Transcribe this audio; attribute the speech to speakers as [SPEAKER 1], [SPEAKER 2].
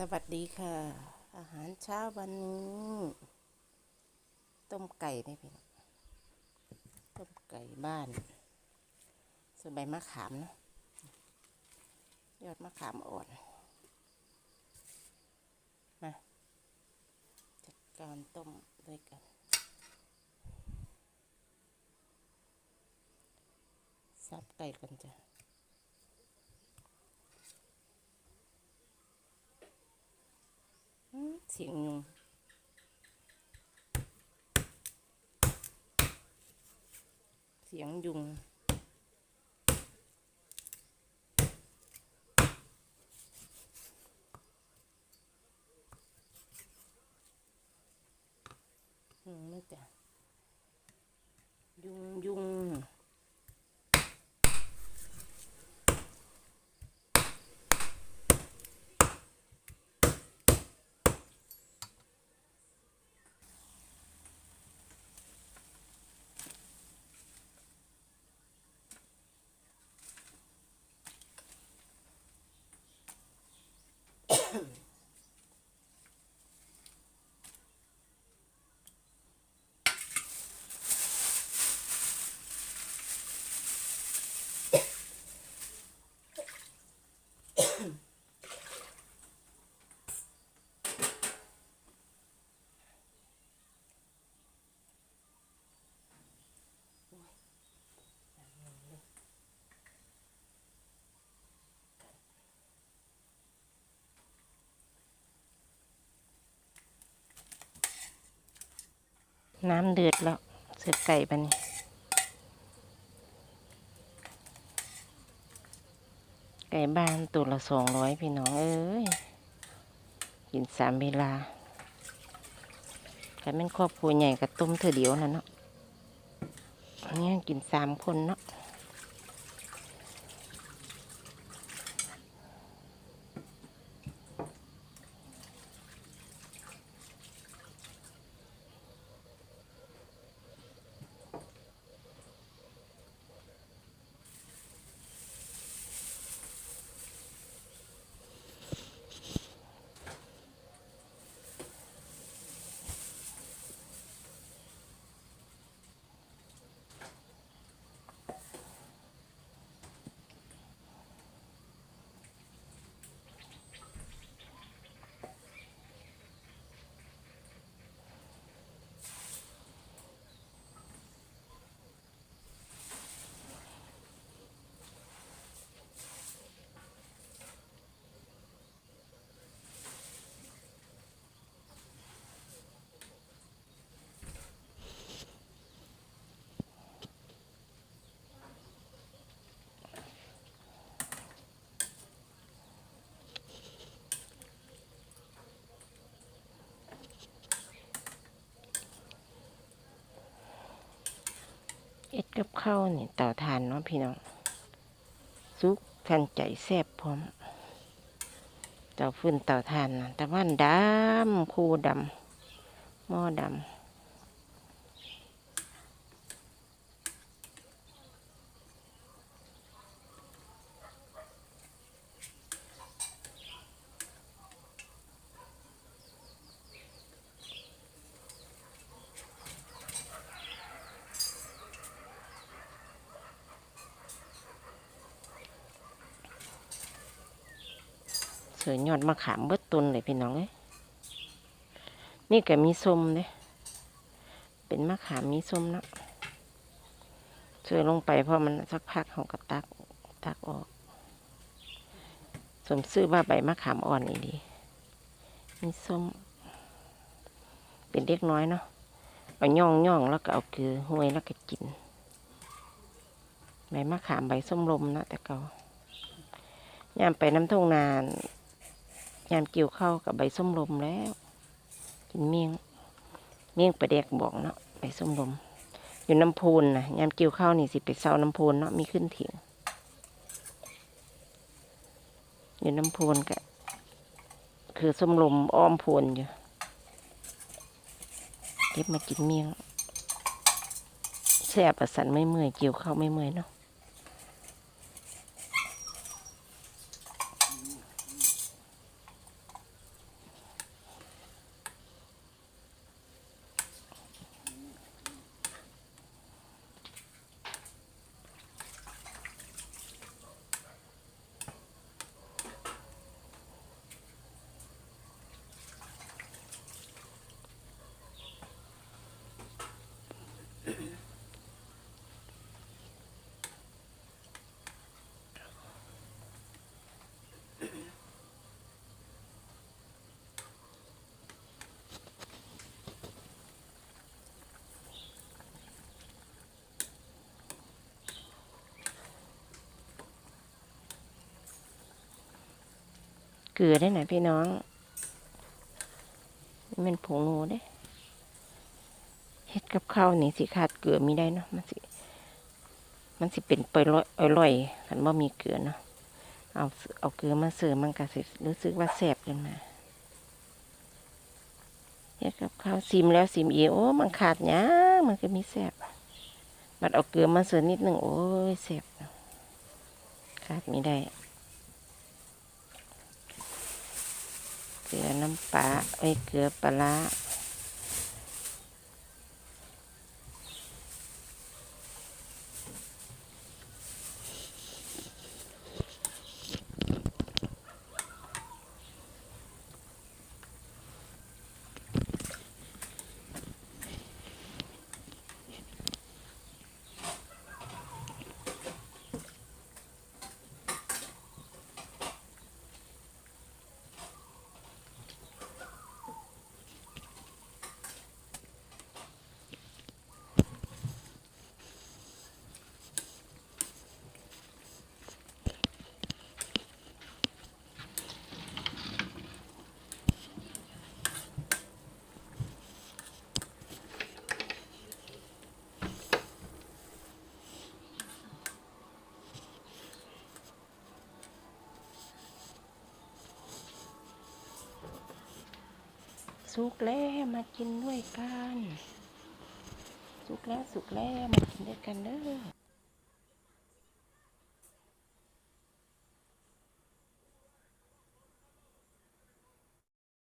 [SPEAKER 1] สวัสดีค่ะ อาหารเช้าวันนี้ ต้มไก่ได้พี่ต้มไก่บ้านส่วนใบมะขามเนาะยอดมะขามอ่อนมาจัดการต้มด้วยกันสับไก่กันจ้ะ อืมเสียงยุงเสียงยุงอืมไม่แต่ยุงยุง น้ำเดือดแล้ว เสือไก่ปะนี่ไก่บ้านตัวละสองร้อยพี่น้อง เอ้ย กินสามเวลาแต่เป็นครอบครัวใหญ่กับต้มเธอเดียวนะเนาะเนี่ยกินสามคนเนาะ กับข้าวนี่เต่าทานเนาะพี่น้องซุกทันใจแซ่บพร้อมเต่าฟืนเต่าทานนะแต่ว่านดำคูดำหม้อดำ เสือยอดมะขามเบิดตุนเลยพี่น้องเอ้ยนี่ก็มีส้มเด้เป็นมะขามมีส้มเนาะเสือลงไปเพราะมันสักพักเขาก็ตักตักออก สมซื้อว่าใบมะขามอ่อนอีดีมีส้ม เป็นเล็กน้อยเนาะเอาย่องย่องแล้วก็เอาเกลือห้วยแล้วก็กินใบมะขามใบส้มลมนะแต่เกายามไปน้ำทุ่งนาน ยามเกี่ยวข้าวกับใบส้มลมแล้ว กินเมี่ยง เมี่ยงปลาแดกบอกเนาะใบส้มลม อยู่น้ำพูนนะยามเกี่ยวข้าวนี่สิไปเซาน้ำพูนเนาะมีขึ้นเถียงอยู่น้ำพูนก็คือส้มลมอ้อมพูนอยู่เก็บมากินเมี่ยงแซ่บประสันไม่เมื่อยเกี่ยวข้าวไม่เมื่อยเนาะ เกลือได้ไหนพี่น้อง นี่มันผงนูเด้เฮ็ดกับข้าวนี่สิขาดเกลือมีได้เนาะมันสิมันสิเป็นไปร่อยอร่อยคันบ่มีเกลือเนาะเอาเอาเกลือมาเสริมมันก็สิรู้สึกว่าแซ่บขึ้นมาเฮ็ดกับข้าวซิมแล้วซิมอีโอ้มันขาดหยังมันก็มีแซ่บบัดเอาเกลือมาเสริมนิดหนึ่งโอ้ยแซ่บขาดไม่ได้ เกลือน้ำปลาไอ้เกลือปลา สุกแล้วมากินด้วยกัน สุกแล้วสุกแล้วมากินด้วยกันเด้อ